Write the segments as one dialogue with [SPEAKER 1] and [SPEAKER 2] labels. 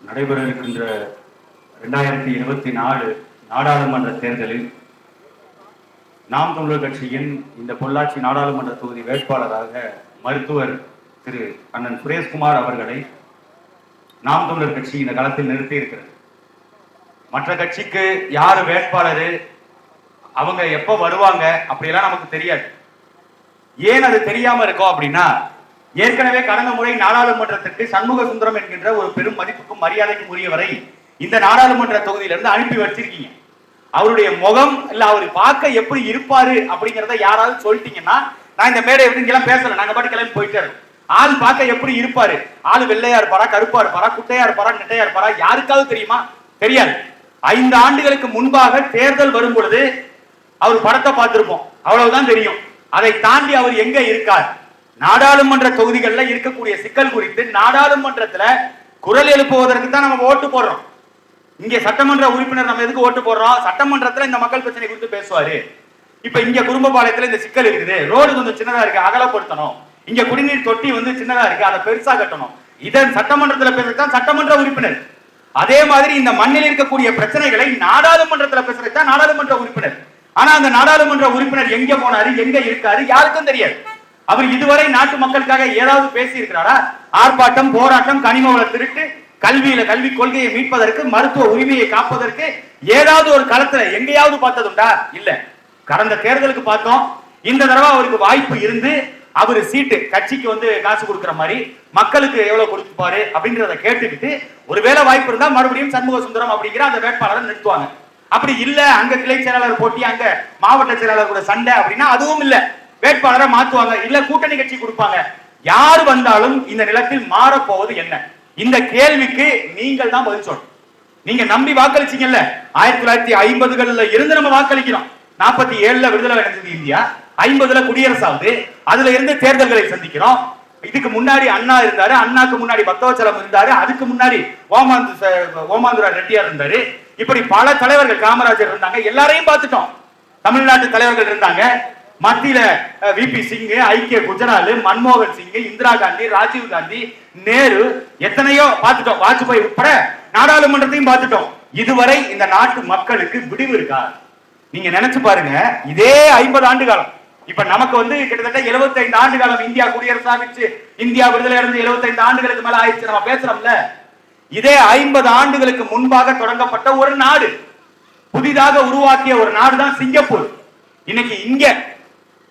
[SPEAKER 1] நடைபெற இருக்கின்ற ரெண்டாயிரத்தி இருபத்தி நாலு நாடாளுமன்ற தேர்தலில் நாம் தமிழர் கட்சியின் இந்த பொள்ளாச்சி நாடாளுமன்ற தொகுதி வேட்பாளராக மருத்துவர் திரு அண்ணன் சுரேஷ்குமார் அவர்களை நாம் தமிழர் கட்சி இந்த களத்தில் நிறுத்தி இருக்கிறது. மற்ற கட்சிக்கு யார் வேட்பாளர்? அவங்க எப்போ வருவாங்க? அப்படியெல்லாம் நமக்கு தெரியாது. ஏன் அது தெரியாம இருக்கோம் அப்படின்னா ஏற்கனவே கடந்த முறை நாடாளுமன்றத்திற்கு சண்முக சுந்தரம் என்கின்ற ஒரு பெரும் மதிப்புக்கும் மரியாதைக்கும் உரியவரை இந்த நாடாளுமன்ற தொகுதியிலிருந்து அனுப்பி வச்சிருக்கீங்க. அவருடைய முகம் இல்ல அவர் பார்க்க எப்படி இருப்பாரு அப்படிங்கறத யாராவது சொல்லிட்டீங்கன்னா நான் இந்த மேடை எப்படி இங்கெல்லாம் பேசல நாங்க பாட்டு கிளம்பி போயிட்டாரு ஆள் பார்க்க எப்படி இருப்பாரு? ஆள் வெள்ளையா இருப்பாரா கருப்பா இருப்பாரா குட்டையா இருப்பாரா நெட்டையா இருப்பாரா யாருக்காவது தெரியுமா? தெரியாது. ஐந்து ஆண்டுகளுக்கு முன்பாக தேர்தல் வரும் பொழுது அவர் படத்தை பார்த்திருப்போம். அவ்வளவுதான் தெரியும். அதை தாண்டி அவர் எங்க இருக்கார்? நாடாளுமன்ற தொகுதிகளில் இருக்கக்கூடிய சிக்கல் குறித்து நாடாளுமன்றத்துல குரல் எழுப்புவதற்கு தான் நம்ம ஓட்டு போடுறோம். இங்க சட்டமன்ற உறுப்பினர் நம்ம எதுக்கு ஓட்டு போடுறோம்? சட்டமன்றத்துல இந்த மக்கள் பிரச்சனை குறித்து பேசுவாரு. இப்ப இங்க குடும்பபாளையத்தில் இந்த சிக்கல் இருக்குது. ரோடு கொஞ்சம் சின்னதா இருக்கு அகலப்படுத்தணும். இங்க குடிநீர் தொட்டி வந்து சின்னதா இருக்கு அதை பெருசா கட்டணும். இதன் சட்டமன்றத்துல பேசுறதுதான் சட்டமன்ற உறுப்பினர். அதே மாதிரி இந்த மண்ணில் இருக்கக்கூடிய பிரச்சனைகளை நாடாளுமன்றத்துல பேசுறது தான் நாடாளுமன்ற உறுப்பினர். ஆனா அந்த நாடாளுமன்ற உறுப்பினர் எங்க போனாரு எங்க இருக்காரு யாருக்கும் தெரியாது. அவர் இதுவரை நாட்டு மக்களுக்காக ஏதாவது பேசி இருக்கிறாரா ஆர்ப்பாட்டம் போராட்டம் கனிம வள திருட்டு கல்வியில கல்வி கொள்கையை மீட்பதற்கு மருத்துவ உரிமையை காப்பதற்கு ஏதாவது ஒரு களத்துல எங்கேயாவது பார்த்ததுண்டா? இல்ல. கடந்த தேர்தலுக்கு பார்த்தோம். இந்த தடவை அவருக்கு வாய்ப்பு இருந்து அவர் சீட்டு கட்சிக்கு வந்து காசு கொடுக்குற மாதிரி மக்களுக்கு எவ்வளவு கொடுத்துப்பாரு அப்படின்றத கேட்டுக்கிட்டு ஒருவேளை வாய்ப்பு இருந்தா மறுபடியும் சண்முக சுந்தரம் அப்படிங்கிற அந்த வேட்பாளரை நிறுத்துவாங்க. அப்படி இல்ல அங்க கிளை செயலாளர் போட்டி அங்க மாவட்ட செயலாளர் கூட சண்டை அப்படின்னா அதுவும் இல்லை. வேட்பாளரை மாத்துவாங்க இல்ல கூட்டணி கட்சி கொடுப்பாங்க. யார் வந்தாலும் இந்த நிலத்தில் மாறப்போவது என்ன? இந்த கேள்விக்கு நீங்கள் தான் பதில் சொல்லணும். நீங்க நம்பி வாக்களிச்சீங்கல்ல? ஆயிரத்தி தொள்ளாயிரத்தி ஐம்பதுகள்ல இருந்து நம்ம வாக்களிக்கிறோம். நாற்பத்தி ஏழுல விடுதலை அடைஞ்சது இந்தியா ஐம்பதுல குடியரசாவது அதுல இருந்து தேர்தல்களை சந்திக்கிறோம். இதுக்கு முன்னாடி அண்ணா இருந்தாரு அண்ணாக்கு முன்னாடி பக்தவச்சலம் இருந்தாரு அதுக்கு முன்னாடி ஓமாந்து ஓமாந்துரா ரெட்டியார் இருந்தாரு. இப்படி பல தலைவர்கள் காமராஜர் இருந்தாங்க எல்லாரையும் பார்த்துட்டோம். தமிழ்நாட்டு தலைவர்கள் இருந்தாங்க. மத்தியில விபி சிங் ஐக்கிய குஜரால் மன்மோகன் சிங் இந்திரா காந்தி ராஜீவ் காந்தி நேரு எத்தனையோ பார்த்துட்டோம். வாஜ்பாய் உட்பட நாடாளுமன்றத்தையும் பார்த்துட்டோம். இதுவரை இந்த நாட்டு மக்களுக்கு விடிவு இருக்கா? நீங்க நினைச்சு பாருங்க. இதே ஐம்பது ஆண்டு காலம். இப்ப நமக்கு வந்து கிட்டத்தட்ட 75 ஆண்டு காலம் இந்தியா குடியரசாகிச்சு இந்தியா விடுதலை அடைஞ்சு 75 ஆண்டுகளுக்கு மேல ஆயிடுச்சு. நம்ம பேசுறோம்ல. இதே ஐம்பது ஆண்டுகளுக்கு முன்பாக தொடங்கப்பட்ட ஒரு நாடு. புதிதாக உருவாக்கிய ஒரு நாடு தான் சிங்கப்பூர். இன்னைக்கு இங்க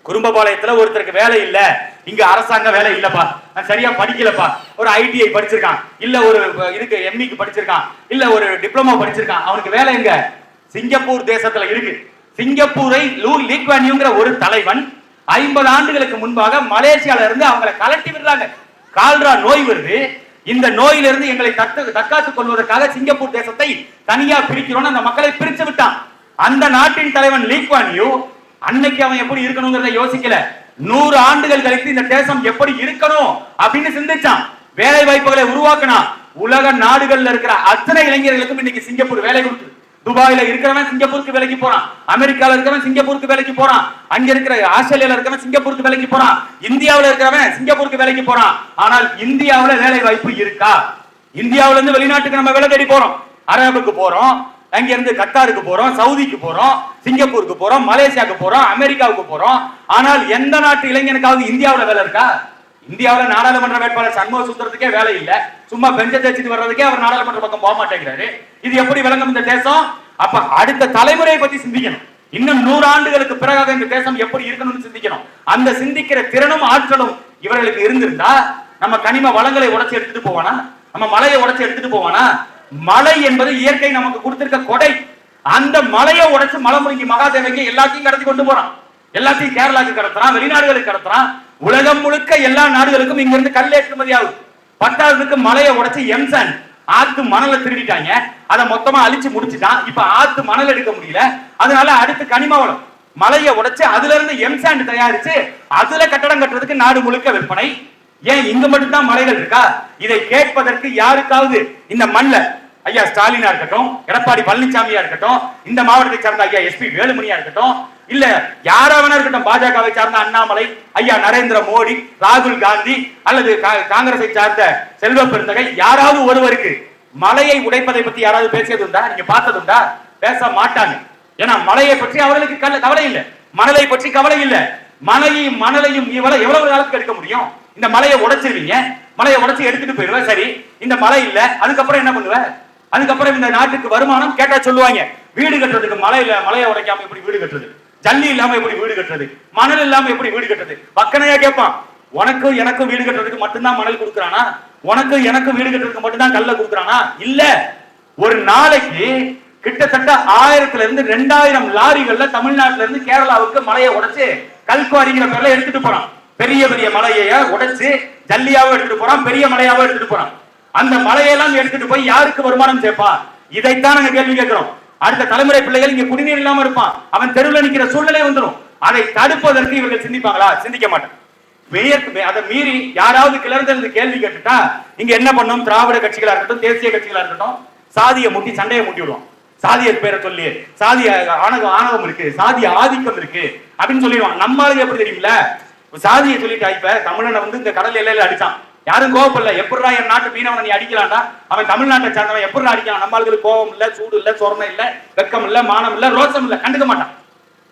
[SPEAKER 1] குறும்பபாளையத்துல ஒருத்தருக்கு வேலை இல்ல. இங்க அரசாங்க வேலை இல்லப்பா. நான் சரியா படிக்கலப்பா. ஒரு ஐடிஐ படிச்சிருக்கான். இல்ல ஒரு இதுக்கு எம்இக்கு படிச்சிருக்கான். இல்ல ஒரு டிப்ளமோ படிச்சிருக்கான். அவனுக்கு வேலை எங்க? சிங்கப்பூர் தேசத்துல இருக்கு. சிங்கப்பூரை லூ லீக்வானியுங்கிற ஒரு தலைவன் ஐம்பது ஆண்டுகளுக்கு முன்பாக மலேசியால இருந்து அவங்களை கலட்டி விடுறாங்க. கால்ரா நோய் வருது. இந்த நோயிலிருந்து எங்களை தத்து தற்காத்துக் கொள்வதற்காக சிங்கப்பூர் தேசத்தை தனியா பிரிக்கிறோம் அந்த மக்களை பிரிச்சு விட்டான். அந்த நாட்டின் தலைவன் லீக்வானியூ அன்னைக்கு அவன் எப்படி இருக்கணுங்கிறத யோசிக்கல. நூறு ஆண்டுகள் கழித்து இந்த தேசம் எப்படி இருக்கணும் அப்படின்னு சிந்திச்சான். வேலை வாய்ப்புகளை உருவாக்கினான். உலக நாடுகள்ல இருக்கிற அத்தனை இளைஞர்களுக்கும் இன்னைக்கு சிங்கப்பூர் வேலை கொடுத்து. துபாயில இருக்கிறவன் சிங்கப்பூருக்கு வேலைக்கு போறான். அமெரிக்கால இருக்கிறவன் சிங்கப்பூருக்கு வேலைக்கு போறான். அங்க இருக்கிற ஆஸ்திரேலியால இருக்கிறவன் சிங்கப்பூருக்கு வேலைக்கு போறான். இந்தியாவில இருக்கிறவன் சிங்கப்பூருக்கு வேலைக்கு போறான். ஆனால் இந்தியாவுல வேலை வாய்ப்பு இருக்கா? இந்தியாவுல இருந்து வெளிநாட்டுக்கு நம்ம வேலை தேடி போறோம். அரபுக்கு போறோம். அங்கிருந்து கத்தாருக்கு போறோம் சவுதிக்கு போறோம் சிங்கப்பூருக்கு போறோம் மலேசியாவுக்கு போறோம் அமெரிக்காவுக்கு போறோம். ஆனால் எந்த நாட்டு இளைஞனுக்காவது இந்தியாவுல வேலை இருக்கா? இந்தியாவுல நாடாளுமன்ற வேட்பாளர் சண்முக சுந்தரத்துக்கே வேலை இல்லை. சும்மா பெஞ்ச தேய்ச்சிட்டு வர்றதுக்கே அவர் நாடாளுமன்ற பக்கம் போக மாட்டேங்கிறாரு. இது எப்படி விளங்கும் இந்த தேசம்? அப்ப அடுத்த தலைமுறையை பத்தி சிந்திக்கணும். இன்னும் நூறு ஆண்டுகளுக்கு பிறகாக இந்த தேசம் எப்படி இருக்கணும்னு சிந்திக்கணும். அந்த சிந்திக்கிற திறனும் ஆற்றலும் இவர்களுக்கு இருந்திருந்தா நம்ம கனிம வளங்களை உடச்சி எடுத்துட்டு போவானா? நம்ம மலையை உடச்சி எடுத்துட்டு போவானா? மலை என்பது இயற்கை நமக்கு கொடுத்திருக்க கொடை. அந்த மலையை உடைச்சு மலைமுருங்கி மகாதேவங்க எல்லாத்தையும் கடத்தி கொண்டு போறான். எல்லாத்தையும் கேரளாக்கு கடத்துறான் வெளிநாடுகளுக்கு கடத்துறான். உலகம் முழுக்க எல்லா நாடுகளுக்கும் இங்க இருந்து கல் ஏற்றுமதி ஆகுது. பத்தாவதுக்கு மலையை உடைச்சு எம்சன் ஆத்து மணலை திருடிட்டாங்க. அதை மொத்தமா அழிச்சு முடிச்சுட்டான். இப்ப ஆத்து மணல் எடுக்க முடியல. அதனால அடுத்து கனிம வளம் மலையை உடைச்சு அதுல இருந்து எம்சாண்ட் தயாரிச்சு அதுல கட்டடம் கட்டுறதுக்கு நாடு முழுக்க விற்பனை. ஏன் இங்க மட்டும்தான் மலைகள் இருக்கா? இதை கேட்பதற்கு யாருக்காவது இந்த மண்ணில் ஐயா ஸ்டாலினா இருக்கட்டும் எடப்பாடி பழனிசாமியா இருக்கட்டும் இந்த மாவட்டத்தை சார்ந்த ஐயா எஸ்பி வேலுமணியா இருக்கட்டும் இல்ல யாராவனா இருக்கட்டும் பாஜகவை சார்ந்த அண்ணாமலை ஐயா நரேந்திர மோடி ராகுல் காந்தி அல்லது கா- காங்கிரஸை சார்ந்த செல்வ பெருந்தகை யாராவது ஒருவருக்கு
[SPEAKER 2] மலையை உடைப்பதை பத்தி யாராவது பேசியது உண்டா? நீங்க பார்த்தது உண்டா? பேச மாட்டாங்க. ஏன்னா மலையை பற்றி அவர்களுக்கு கல்ல- கவலை இல்லை. மணலை பற்றி கவலை இல்லை. மலையும் மணலையும் இவ்வளவு எவ்வளவு காலத்துக்கு எடுக்க முடியும்? இந்த மலையை உடைச்சிருவீங்க. மலையை உடைச்சு எடுத்துட்டு போயிடுவேன் சரி. இந்த மலை இல்ல. அதுக்கப்புறம் என்ன பண்ணுவேன் அதுக்கப்புறம் இந்த நாட்டுக்கு வருமானம் கேட்டா சொல்லுவாங்க. வீடு கட்டுறதுக்கு மலையில இல்ல மலையை உடைக்காம எப்படி வீடு கட்டுறது? ஜல்லி இல்லாம எப்படி வீடு கட்டுறது? மணல் இல்லாம எப்படி வீடு கட்டுறது? பக்கனையா கேட்பான் உனக்கும் எனக்கும் வீடு கட்டுறதுக்கு மட்டும்தான் மணல் கொடுக்குறானா? உனக்கு எனக்கும் வீடு கட்டுறதுக்கு மட்டும்தான் கல்ல கொடுக்குறானா? இல்ல. ஒரு நாளைக்கு கிட்டத்தட்ட ஆயிரத்துல இருந்து ரெண்டாயிரம் லாரிகள்ல தமிழ்நாட்டுல இருந்து கேரளாவுக்கு மலையை உடைச்சு கல்குவாரிங்கிற பேர்ல எடுத்துட்டு போறான். பெரிய பெரிய மலையை உடைச்சு ஜல்லியாவும் எடுத்துட்டு போறான் பெரிய மலையாவும் எடுத்துட்டு போறான். அந்த மலையெல்லாம் எடுத்துட்டு போய் யாருக்கு வருமானம் சேர்ப்பா இதைத்தான் நாங்க கேள்வி கேட்கிறோம். அடுத்த தலைமுறை பிள்ளைகள் இங்க குடிநீர் இல்லாம இருப்பான். அவன் தெருவில் நிக்கிற சூழ்நிலை வந்துடும் அதை தடுப்பதற்கு இவர்கள் சிந்திப்பாங்களா? சிந்திக்க மாட்டான் அதை மீறி யாராவது கிளர்ந்து கேள்வி கேட்டுட்டா இங்க என்ன பண்ணும்? திராவிட கட்சிகளா இருக்கட்டும் தேசிய கட்சிகளா இருக்கட்டும் சாதியை முட்டி சண்டையை முட்டி விடுவோம் சாதிய பேரை சொல்லி சாதிய ஆணவம் ஆணவம் இருக்கு சாதிய ஆதிக்கம் இருக்கு அப்படின்னு சொல்லிடுவான். நம்மளுக்கு எப்படி தெரியுமில்ல? சாதியை சொல்லிட்டா இப்ப தமிழனை வந்து இந்த கடல் எல்லையில அடிச்சான். யாரும் கோவப்படல. எப்படிடா என் நாட்டு மீனவனை நீ அடிக்கலாம்டா? அவன் தமிழ்நாட்டை சேர்ந்தவன். எப்படிடா அடிக்கலாம்? நம்ம ஆளுக்கு கோவம் இல்ல சூடு இல்ல சொரணம் இல்ல வெக்கம் இல்ல மானம் இல்ல ரோசம் இல்ல கண்டுக்க மாட்டான்.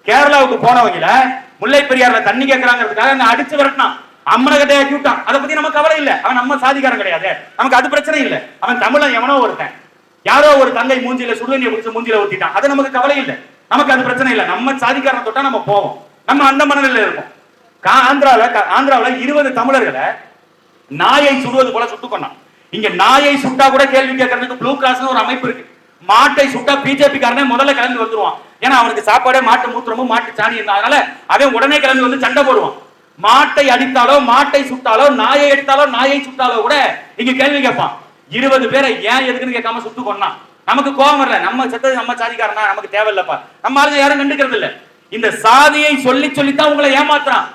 [SPEAKER 2] கேரளாவுக்கு போனவங்கள முல்லை பெரியார்ல தண்ணி கேட்கறாங்கிறதுக்காக அங்க அடிச்சு விரட்டினான். அம்மனை கிட்டே ஆக்கி விட்டான் அதை பத்தி நம்ம கவலை இல்லை. அவன் நம்ம சாதிக்காரன் கிடையாது. நமக்கு அது பிரச்சனை இல்லை. அவன் தமிழன் எவனோ ஒருத்தன். யாரோ ஒரு தங்கை மூஞ்சில சுடுதண்ணியை குடிச்சு மூஞ்சில ஊத்திட்டான். அது நமக்கு கவலை இல்லை. நமக்கு அது பிரச்சனை இல்லை. நம்ம சாதிக்காரன் தொட்டா நம்ம போவோம். நம்ம அந்த மனநிலையில இருக்கோம் கா- ஆந்திரால க- இருபது தமிழர்களை நாயை சுடுவது போல சுட்டுக் கொண்டான். இங்க நாயை சுட்டா கூட கேள்வி கேட்கறதுக்கு ப்ளூ கிராஸ் ஒரு அமைப்பு இருக்கு. மாட்டை சுட்டா பிஜேபி காரனே முதல்ல கிளம்பி வந்துருவான். ஏன்னா அவனுக்கு சாப்பாடே மாட்டு மூத்திரமும் மாட்டு சாணி இருந்தா அதனால அவன் உடனே கிளம்பி வந்து சண்டை போடுவான். மாட்டை அடித்தாலோ மாட்டை சுட்டாலோ நாயை அடித்தாலோ நாயை சுட்டாலோ கூட இங்க கேள்வி கேட்பான். இருபது பேரை ஏன் எதுக்குன்னு கேட்காம சுட்டு கொண்டான். நமக்கு கோபம் வரல. நம்ம செத்தது நம்ம சாதிக்காரனா? நமக்கு தேவையில்லப்பா. நம்ம ஆளுங்க யாரும் கண்டுக்கிறது இல்ல இந்த சாதியை சொல்லி சொல்லித்தான் உங்களை ஏமாத்துறான்.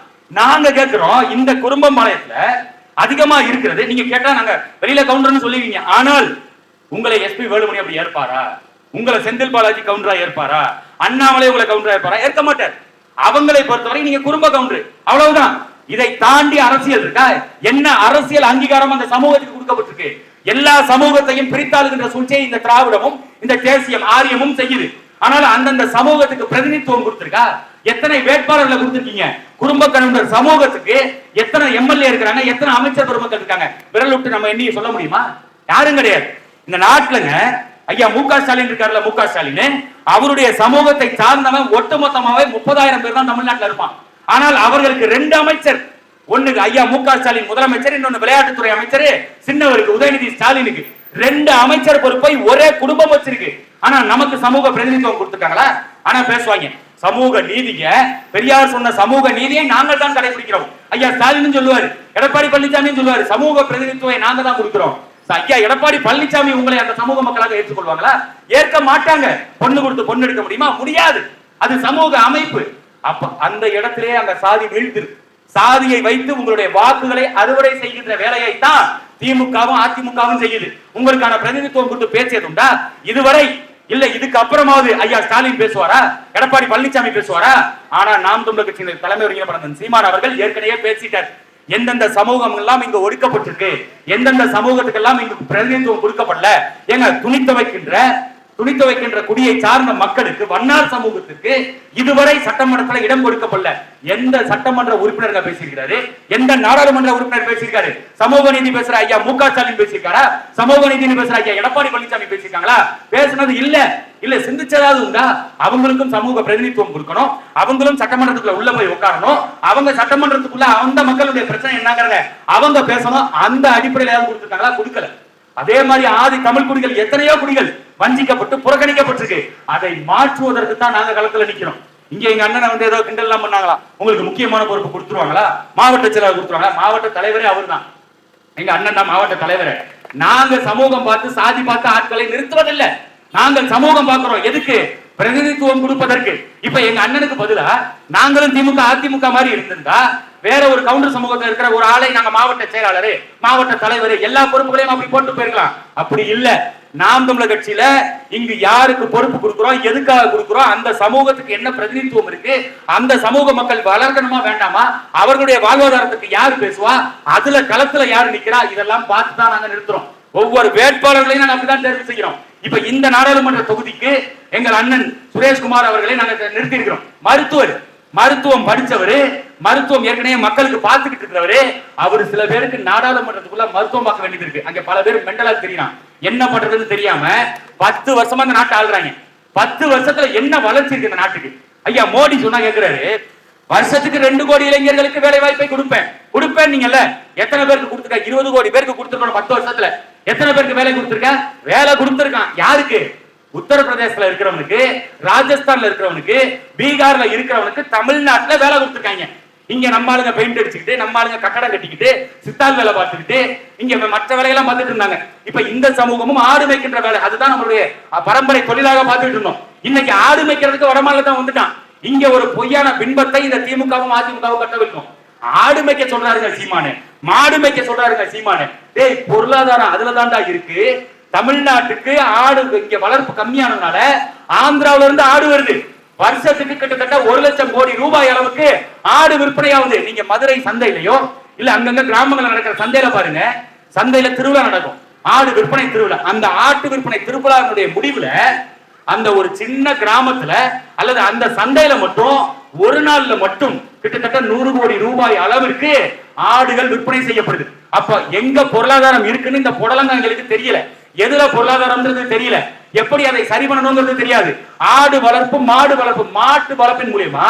[SPEAKER 2] நாங்க கேட்கிறோம் இந்த குடும்ப பாளையத்துல அதிகமா இருக்கிறது. நீங்க கேட்டா நாங்க வெளியில கவுண்டர்னு சொல்லுவீங்க. ஆனால் உங்களை எஸ்பி வேலுமணி அப்படி ஏற்பாரா? உங்களை செந்தில் பாலாஜி கவுண்டரா ஏற்பாரா? அண்ணாமலை உங்களை கவுண்டரா ஏற்பாரா? ஏற்க மாட்டார். அவங்களை பொறுத்தவரை நீங்க குடும்ப கவுண்டர் அவ்வளவுதான். இதை தாண்டி அரசியல் இருக்கா? என்ன அரசியல் அங்கீகாரம் அந்த சமூகத்துக்கு கொடுக்கப்பட்டிருக்கு? எல்லா சமூகத்தையும் பிரித்தாளுகின்ற சூழ்ச்சியை இந்த திராவிடமும் இந்த தேசியம் ஆரியமும் செய்யுது. ஆனால் அந்தந்த சமூகத்துக்கு பிரதிநிதித்துவம் கொடுத்திருக்கா? எத்தனை வேட்பாளர்களை கொடுத்திருக்கீங்க? குடும்ப கவுண்டர் சமூகத்துக்கு எத்தனை எம்எல்ஏ இருக்கிறாங்க? எத்தனை அமைச்சர் பெருமக்கள் இருக்காங்க? விரல் விட்டு நம்ம எண்ணி சொல்ல முடியுமா? யாரும் கிடையாது. இந்த நாட்டுலங்க ஐயா மு க ஸ்டாலின் இருக்காருல்ல மு க ஸ்டாலின் அவருடைய சமூகத்தை சார்ந்தவன் ஒட்டுமொத்தமாவே முப்பதாயிரம் பேர் தான் தமிழ்நாட்டில் இருப்பான். ஆனால் அவர்களுக்கு ரெண்டு அமைச்சர். ஒண்ணுக்கு ஐயா மு க ஸ்டாலின் முதலமைச்சர் இன்னொன்னு விளையாட்டுத்துறை அமைச்சர் சின்னவருக்கு உதயநிதி ஸ்டாலினுக்கு. ரெண்டு அமைச்சர் பொறுப்பை ஒரே குடும்பம் வச்சிருக்கு. ஆனா நமக்கு சமூக பிரதிநிதித்துவம் கொடுத்துட்டாங்களா ஆனா பேசுவாங்க. சமூக நீதிய பெரியார் சொன்ன சமூக நீதியை நாங்கள் தான் கடைபிடிக்கிறோம். ஐயா ஸ்டாலின் சொல்லுவாரு. எடப்பாடி பழனிசாமி சொல்லுவாரு. சமூக பிரதிநிதித்துவை நாங்க தான் கொடுக்கிறோம். ஐயா எடப்பாடி பழனிசாமி உங்களை அந்த சமூக மக்களாக ஏற்றுக்கொள்வாங்களா? ஏற்க மாட்டாங்க. பொண்ணு கொடுத்து பொண்ணு எடுக்க முடியுமா? முடியாது. அது சமூக அமைப்பு. அப்ப அந்த இடத்திலே அந்த சாதி வீழ்த்திரு சாதியை வைத்து உங்களுடைய வாக்குகளை அறுவடை செய்கின்ற வேலையை தான் திமுகவும் அதிமுகவும் செய்யுது. உங்களுக்கான பிரதிநிதித்துவம் கொடுத்து பேசியது உண்டா இதுவரை இல்ல இதுக்கு அப்புறமாவது ஐயா ஸ்டாலின் பேசுவாரா? எடப்பாடி பழனிசாமி பேசுவாரா? ஆனா நாம் தமிழர் கட்சியினர் தலைமை ஒருங்கிணைப்பாளர் சீமான் அவர்கள் ஏற்கனவே பேசிட்டார். எந்தெந்த சமூகம் எல்லாம் இங்க ஒடுக்கப்பட்டிருக்கு? எந்தெந்த சமூகத்துக்கெல்லாம் இங்கு பிரதிநிதித்துவம் கொடுக்கப்படல? ஏங்க துணித்து வைக்கின்ற துணி துவைக்கின்ற குடியை சார்ந்த மக்களுக்கு வண்ணார் சமூகத்துக்கு இதுவரை சட்டமன்றத்துல இடம் கொடுக்கப்படல. எந்த சட்டமன்ற உறுப்பினர்கள் பேசியிருக்கிறாரு? எந்த நாடாளுமன்ற உறுப்பினர் பேசியிருக்காரு? சமூக நீதி பேசுற ஐயா மு க ஸ்டாலின் பேசியிருக்காரா? சமூக நீதி பேசுற ஐயா எடப்பாடி பழனிசாமி பேசியிருக்காங்களா? பேசுனது இல்ல. இல்ல சிந்திச்சதாவது உண்டா? அவங்களுக்கும் சமூக பிரதிநிதித்துவம் கொடுக்கணும். அவங்களும் சட்டமன்றத்துக்குள்ள உள்ள போய் உட்காரணும் அவங்க சட்டமன்றத்துக்குள்ள அந்த மக்களுடைய பிரச்சனை என்னங்கிறத அவங்க பேசணும். அந்த அடிப்படையில ஏதாவது கொடுத்துருக்காங்களா? கொடுக்கல. அதே மாதிரி ஆதி தமிழ் குடிகள் எத்தனையோ குடிகள் வஞ்சிக்கப்பட்டு புறக்கணிக்கப்பட்டிருக்கு. அதை மாற்றுவதற்கு தான் நாங்க களத்துல நிக்கிறோம். இங்க எங்க அண்ணனை வந்து ஏதோ கிண்டல் எல்லாம் பண்ணாங்களா? உங்களுக்கு முக்கியமான பொறுப்பு கொடுத்துருவாங்களா? மாவட்ட செயலாளர் கொடுத்துருவாங்களா? மாவட்ட தலைவரே அவர்தான். எங்க அண்ணன் தான் மாவட்ட தலைவர். நாங்க சமூகம் பார்த்து சாதி பார்த்து ஆட்களை நிறுத்துவதில்லை. நாங்கள் சமூகம் பார்க்கிறோம். எதுக்கு? பிரதிநிதித்துவம் கொடுப்பதற்கு. இப்ப எங்க அண்ணனுக்கு பதிலா நாங்களும் திமுக அதிமுக மாதிரி இருந்திருந்தா வேற ஒரு கவுண்டர் சமூகத்துல இருக்கிற ஒரு ஆளை நாங்க மாவட்ட செயலாளர் மாவட்ட தலைவர் எல்லா பொறுப்புகளையும் அப்படி போட்டு போயிருக்கலாம். அப்படி இல்ல. நாம் தமிழர் கட்சியில இங்கு யாருக்கு பொறுப்பு கொடுக்கிறோம் எதுக்காக கொடுக்கிறோம் அந்த சமூகத்துக்கு என்ன பிரதிநிதித்துவம் இருக்கு அந்த சமூக மக்கள் வளர்க்கணுமா வேண்டாமா அவர்களுடைய வாழ்வாதாரத்துக்கு யார் பேசுவா அதுல களத்துல யாரு நிக்கிறா இதெல்லாம் பார்த்து தான் நாங்க நிறுத்துறோம். ஒவ்வொரு வேட்பாளர்களையும் நாங்க அப்படிதான் தேர்வு செய்கிறோம். இப்ப இந்த நாடாளுமன்ற தொகுதிக்கு எங்கள் அண்ணன் சுரேஷ்குமார் அவர்களை நாங்க நிறுத்தி இருக்கிறோம் மருத்துவர் மருத்துவம் படிச்சவரு மருத்துவம் ஏற்கனவே மக்களுக்கு பார்த்துக்கிட்டு இருக்கிறவரு அவர் சில பேருக்கு நாடாளுமன்றத்துக்குள்ள மருத்துவம் பார்க்க வேண்டியது இருக்கு. அங்க பல பேர் மெண்டலா தெரியலாம் என்ன பண்றதுன்னு தெரியாம பத்து வருஷமா இந்த நாட்டை ஆள்றாங்க. பத்து வருஷத்துல என்ன வளர்ச்சி இருக்கு இந்த நாட்டுக்கு? ஐயா மோடி சொன்னா கேக்குறாரு வருஷத்துக்கு ரெண்டு கோடி இளைஞர்களுக்கு வேலை வாய்ப்பை கொடுப்பேன். கொடுப்பேன் நீங்கல்ல. எத்தனை பேருக்கு கொடுத்துருக்க இருபது கோடி பேருக்கு கொடுத்துருக்கணும் பத்து வருஷத்துல. எத்தனை பேருக்கு வேலை கொடுத்துருக்க? வேலை கொடுத்துருக்கான். யாருக்கு? உத்தரப்பிரதேசத்துல இருக்கிறவனுக்கு ராஜஸ்தான்ல இருக்கிறவனுக்கு பீகார்ல இருக்கிறவனுக்கு தமிழ்நாட்டுல வேலை கொடுத்துருக்காங்க. இங்க நம்ம ஆளுங்க பெயிண்ட் அடிச்சுக்கிட்டு நம்ம ஆளுங்க கட்டடம் கட்டிக்கிட்டு சித்தால் வேலை பார்த்துக்கிட்டு இங்க மற்ற வேலையெல்லாம் பார்த்துட்டு இருந்தாங்க. இப்ப இந்த சமூகமும் ஆடு மேய்க்கின்ற வேலை. அதுதான் நம்மளுடைய பரம்பரை தொழிலாக பார்த்துட்டு இருந்தோம். இன்னைக்கு ஆடு மேய்க்கிறதுக்கு வடமாநில தான் வந்துட்டான். இங்க ஒரு பொய்யான பின்பத்தை இந்த திமுகவும் அதிமுகவும் வைக்கும். ஆடு மேய்க்க சொல்றாருங்க சீமானு. மாடு மேய்க்க சொல்றாருங்க சீமானு. டேய் பொருளாதாரம் அதுல தான்டா இருக்கு. தமிழ்நாட்டுக்கு ஆடு இங்க வளர்ப்பு கம்மியானதுனால ஆந்திராவில இருந்து ஆடு வருது. வருஷத்துக்கு கிட்டத்தட்ட ஒரு லட்சம் கோடி ரூபாய் அளவுக்கு ஆடு விற்பனை ஆகுது நீங்க மதுரை சந்தையிலயோ இல்ல அங்கங்க கிராமங்கள்ல நடக்கிற சந்தையில பாருங்க. சந்தையில திருவிழா நடக்கும். ஆடு விற்பனை திருவிழா. அந்த ஆட்டு விற்பனை திருவிழாவினுடைய முடிவுல அந்த ஒரு சின்ன கிராமத்துல அல்லது அந்த சந்தையில மட்டும் ஒரு நாள்ல மட்டும் கிட்டத்தட்ட நூறு கோடி ரூபாய் அளவிற்கு ஆடுகள் விற்பனை செய்யப்படுது. அப்ப எங்க பொருளாதாரம் இருக்குன்னு இந்த புடலங்காய்களுக்கு தெரியல. எதுல பொருளாதாரம்ன்றது தெரியல. எப்படி அதை சரி பண்ணணுங்கிறது தெரியாது. ஆடு வளர்ப்பு மாடு வளர்ப்பு மாட்டு வளர்ப்பின் மூலியமா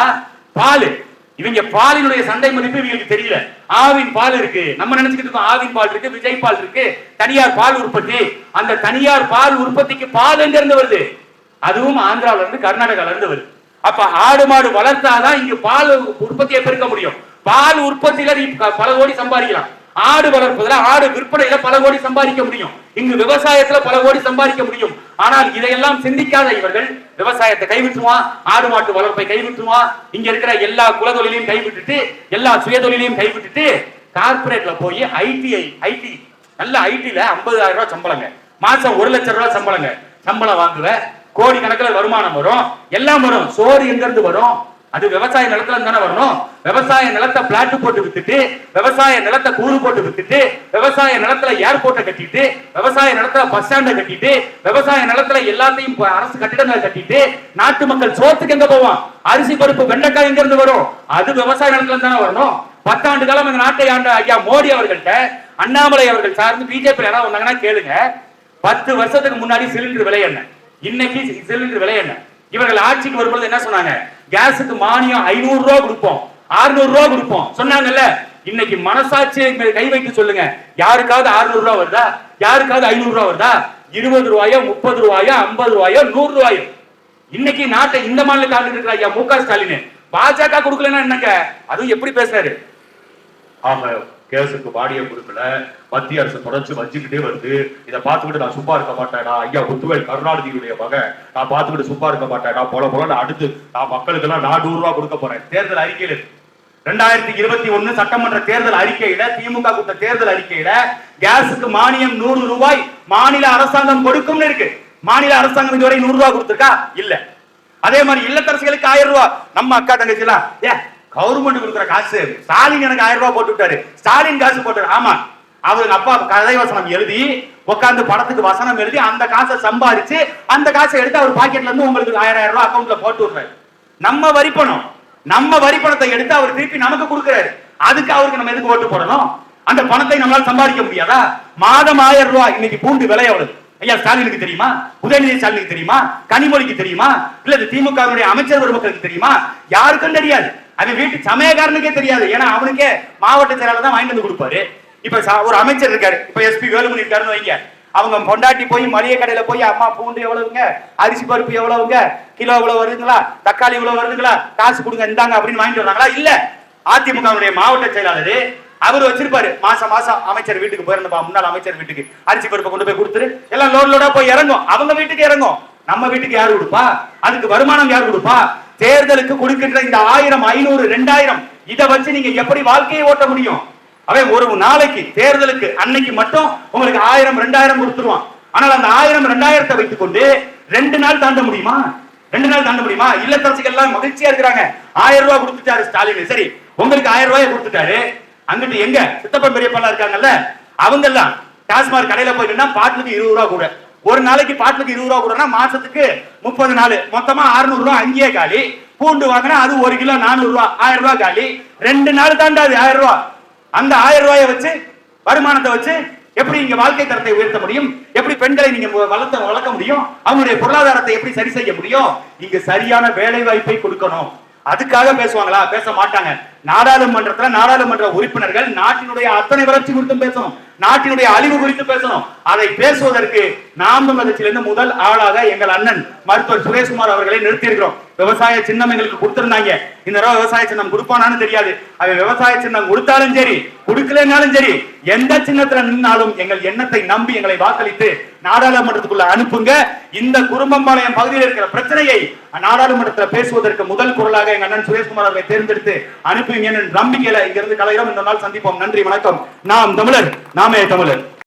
[SPEAKER 2] பால். இவங்க பாலினுடைய சந்தை மதிப்பு இவங்களுக்கு தெரியல. ஆவின் பால் இருக்கு. நம்ம நினைச்சுக்கிட்டு இருக்கோம் ஆவின் பால் இருக்கு விஜய் பால் இருக்கு தனியார் பால் உற்பத்தி. அந்த தனியார் பால் உற்பத்திக்கு பால் எங்க இருந்து வருது? அதுவும் ஆந்திராவில இருந்து கர்நாடகால இருந்து வருது. அப்ப ஆடு மாடு வளர்த்தாதான் இங்க பால் உற்பத்தியை பெருக்க முடியும். பால் உற்பத்தியில நீ பல கோடி சம்பாதிக்கலாம். ஆடு வளர்ப்பதுல ஆடு விற்பனையில பல கோடி சம்பாதிக்க முடியும். இங்கு விவசாயத்துல பல கோடி சம்பாதிக்க முடியும். ஆனால் இதையெல்லாம் சிந்திக்காத இவர்கள் விவசாயத்தை கைவிட்டுவான் ஆடு மாட்டு வளர்ப்பை கைவிட்டுவான் இங்க இருக்கிற எல்லா குலதொழிலையும் கைவிட்டுட்டு எல்லா சுயதொழிலையும் கைவிட்டுட்டு கார்பரேட்ல போய் ஐடிஐ ஐடி நல்ல ஐடில ஐம்பதாயிரம் ரூபாய் சம்பளங்க. மாசம் ஒரு லட்சம் ரூபாய் சம்பளங்க. சம்பளம் வாங்குவேன் கோடி கணக்கில் வருமானம் வரும். எல்லாம் வரும். சோறு எங்க இருந்து வரும்? அது விவசாய நிலத்துல இருந்து தானே வரணும். விவசாய நிலத்தை பிளாட் போட்டு வித்துட்டு விவசாய நிலத்தை கூறு போட்டு வித்துட்டு விவசாய நிலத்துல ஏர்போர்ட்டை கட்டிட்டு விவசாய நிலத்துல பஸ் ஸ்டாண்டை கட்டிட்டு விவசாய நிலத்துல எல்லாத்தையும் அரசு கட்டிடங்களை கட்டிட்டு நாட்டு மக்கள் சோத்துக்கு எங்க போவோம் அரிசி பருப்பு வெண்டைக்காய் எங்க இருந்து வரும்? அது விவசாய நிலத்துல தானே வரணும். பத்தாண்டு காலம் இந்த நாட்டை ஆண்ட ஐயா மோடி அவர்கள்ட்ட அண்ணாமலை அவர்கள் சார்ந்து பிஜேபி யாராவது வந்தாங்கன்னா கேளுங்க. பத்து வருஷத்துக்கு முன்னாடி சிலிண்டர் விலை என்ன? இன்னைக்கு சிலிண்டர் விலை என்ன? இவர்கள் ஆட்சிக்கு வரும்பொழுது என்ன சொன்னாங்க? கேஸுக்கு மானியம் ஐநூறு ரூபா கொடுப்போம். 600 ரூபா கொடுப்போம். சொன்னாங்கல்ல? இன்னைக்கு மனசாட்சியை கை வைத்து சொல்லுங்க. யாருக்காவது 600 ரூபா வருதா? யாருக்காவது ஐநூறு ரூபா வருதா? இருபது ரூபாயோ முப்பது ரூபாயோ ஐம்பது ரூபாயோ நூறு ரூபாயோ. இன்னைக்கு நாட்டை இந்த மாநில ஆண்டு இருக்கிற ஐயா மு க ஸ்டாலின் பாஜக கொடுக்கலன்னா என்னங்க? அதுவும் எப்படி பேசுறாரு?
[SPEAKER 1] ஆமா கேஸுக்கு பாடியை கொடுக்கல மத்திய அரசு தொடர்ச்சி வச்சுக்கிட்டே வருது இதை பார்த்துக்கிட்டு நான் சும்மா இருக்க மாட்டேடா ஐயா முத்துவேல் கருணாநிதியுடைய மகன். நான் பார்த்துக்கிட்டு சும்மா இருக்க மாட்டேடா போல போல அடுத்து நான் மக்களுக்கு எல்லாம் நானூறு ரூபா கொடுக்க போறேன். தேர்தல் அறிக்கையில் ரெண்டாயிரத்தி இருபத்தி ஒண்ணு சட்டமன்ற தேர்தல் அறிக்கையில திமுக கொடுத்த தேர்தல் அறிக்கையில கேஸுக்கு மானியம் நூறு ரூபாய் மாநில அரசாங்கம் கொடுக்கும்னு இருக்கு. மாநில அரசாங்கம் இதுவரை நூறு ரூபாய் கொடுத்திருக்கா? இல்ல. அதே மாதிரி இல்லத்தரசிகளுக்கு ஆயிரம் ரூபாய் நம்ம அக்கா தங்கச்சி எல்லாம் ஏ கவர்மெண்ட் கொடுக்குற காசு. ஸ்டாலின் எனக்கு ஆயிரம் ரூபாய் போட்டு விட்டாரு ஸ்டாலின் காசு போட்டாரு. ஆமா. அவருக்கு அப்பா கதை வசனம் எழுதி உட்காந்து படத்துக்கு வசனம் எழுதி அந்த காசை சம்பாதிச்சு அந்த காசை எடுத்து அவர் பாக்கெட்ல இருந்து உங்களுக்கு ஆயிரம் ஆயிரம் ரூபாய் அக்கௌண்ட்ல போட்டு விடுறாரு. நம்ம வரி பணம். நம்ம வரி பணத்தை எடுத்து அவர் திருப்பி நமக்கு கொடுக்குறாரு. அதுக்கு அவருக்கு நம்ம எதுக்கு ஓட்டு போடணும்? அந்த பணத்தை நம்மளால சம்பாதிக்க முடியாதா? மாதம் ஆயிரம் ரூபாய் இன்னைக்கு பூண்டு விலை எவ்வளவு? ஐயா ஸ்டாலினுக்கு தெரியுமா? உதயநிதி ஸ்டாலினுக்கு தெரியுமா? கனிமொழிக்கு தெரியுமா? இல்ல இது திமுகவினுடைய அமைச்சர் பெருமக்களுக்கு தெரியுமா? யாருக்கும் தெரியாது. அது வீட்டு சமயக்காரனுக்கே தெரியாது. ஏன்னா அவனுக்கே மாவட்ட செயலாளர் தான் வாங்கிட்டு வந்து கொடுப்பாரு. இப்ப ஒரு அமைச்சர் இருக்காரு. இப்ப எஸ்பி வேலுமணி இருக்காருன்னு வைங்க. அவங்க பொண்டாட்டி போய் மளிகை கடையில போய் அம்மா பூண்டு எவ்வளவுங்க? அரிசி பருப்பு எவ்வளவுங்க? கிலோ இவ்வளவு வருதுங்களா? தக்காளி இவ்வளவு வருதுங்களா? காசு கொடுங்க இந்தாங்க அப்படின்னு வாங்கிட்டு வராங்களா இல்ல. அதிமுகவுடைய மாவட்ட செயலாளர் அவர் வச்சிருப்பாரு. மாசம் மாசம் அமைச்சர் வீட்டுக்கு போயிருந்தப்பா முன்னாள் அமைச்சர் வீட்டுக்கு. அரிசி பருப்பை கொண்டு போய் கொடுத்துரு. எல்லாம் லோட் லோடா போய் இறங்கும். அவங்க வீட்டுக்கு இறங்கும். நம்ம வீட்டுக்கு யாரு கொடுப்பா? அதுக்கு வருமானம் யார் கொடுப்பா? தேர்தலுக்கு கொடுக்கின்ற இந்த ஆயிரம் ஐநூறு ரெண்டாயிரம் இதை வச்சு நீங்க எப்படி வாழ்க்கையை ஓட்ட முடியும்? அவன் ஒரு நாளைக்கு தேர்தலுக்கு அன்னைக்கு மட்டும் உங்களுக்கு ஆயிரம் ரெண்டாயிரம் கொடுத்துருவான். ஆனால் அந்த ஆயிரம் ரெண்டாயிரத்தை வைத்துக் கொண்டு ரெண்டு நாள் தாண்ட முடியுமா? ரெண்டு நாள் தாண்ட முடியுமா? இல்லத்தரசிகள் எல்லாம் மகிழ்ச்சியா இருக்கிறாங்க. ஆயிரம் ரூபாய் கொடுத்துட்டாரு ஸ்டாலின். சரி உங்களுக்கு ஆயிரம் ரூபாய் கொடுத்துட்டாரு. அங்கிட்டு எங்க சித்தப்பன் பெரியப்பா இருக்காங்கல்ல அவங்க எல்லாம்
[SPEAKER 2] டாஸ்மாக் கடையில போய் பாட்டுக்கு இருபது ரூபா கூட. ஒரு நாளைக்கு பாட்டிலுக்கு இருபது ரூபா கூடனா மாசத்துக்கு முப்பது நாள் மொத்தமா 600 ரூபா அங்கேயே காலி. பூண்டு வாங்கினா அது ஒரு கிலோ நானூறு ரூபா ஆயிரம் ரூபாய் காலி. ரெண்டு நாள் தாண்டா அது ஆயிரம் ரூபா. அந்த ஆயிரம் ரூபாயை வச்சு வருமானத்தை வச்சு எப்படி இங்க வாழ்க்கை தரத்தை உயர்த்த முடியும்? எப்படி பெண்களை நீங்க வளர்த்த வளர்க்க முடியும்? அவங்களுடைய பொருளாதாரத்தை எப்படி சரி செய்ய முடியும்? இங்க சரியான வேலை வாய்ப்பை கொடுக்கணும். அதுக்காக பேசுவாங்களா? பேச மாட்டாங்க. நாடாளுமன்றத்துல நாடாளுமன்ற உறுப்பினர்கள் நாட்டினுடைய அத்தனை வளர்ச்சி குறித்தும் பேசணும். நாட்டினுடைய அழிவு குறித்து பேசணும். அதை பேசுவதற்கு நாம் தமிழகத்திலிருந்து முதல் ஆளாக எங்கள் அண்ணன் மருத்துவர் சுரேஷ்குமார் அவர்களை நிறுத்தியிருக்கிறோம். விவசாய சின்னம் எங்களுக்கு கொடுத்திருந்தாங்க. இந்த தடவை விவசாய சின்னம் கொடுப்பானான்னு தெரியாது. அவன் விவசாய சின்னம் கொடுத்தாலும் சரி கொடுக்கலனாலும் சரி எந்த சின்னத்துல நின்னாலும் எங்கள் எண்ணத்தை நம்பி எங்களை வாக்களித்து நாடாளுமன்றத்துக்குள்ள அனுப்புங்க. இந்த குறும்பம்பாளையம் பகுதியில் இருக்கிற பிரச்சனையை நாடாளுமன்றத்துல பேசுவதற்கு முதல் குரலாக எங்க அண்ணன் சுரேஷ்குமார் அவர்களை தேர்ந்தெடுத்து அனுப்புவீங்க நம்பிக்கையில இங்கிருந்து கலையிறோம் இந்த நாள் சந்திப்போம். நன்றி வணக்கம். நாம் தமிழர் நாமே தமிழர்.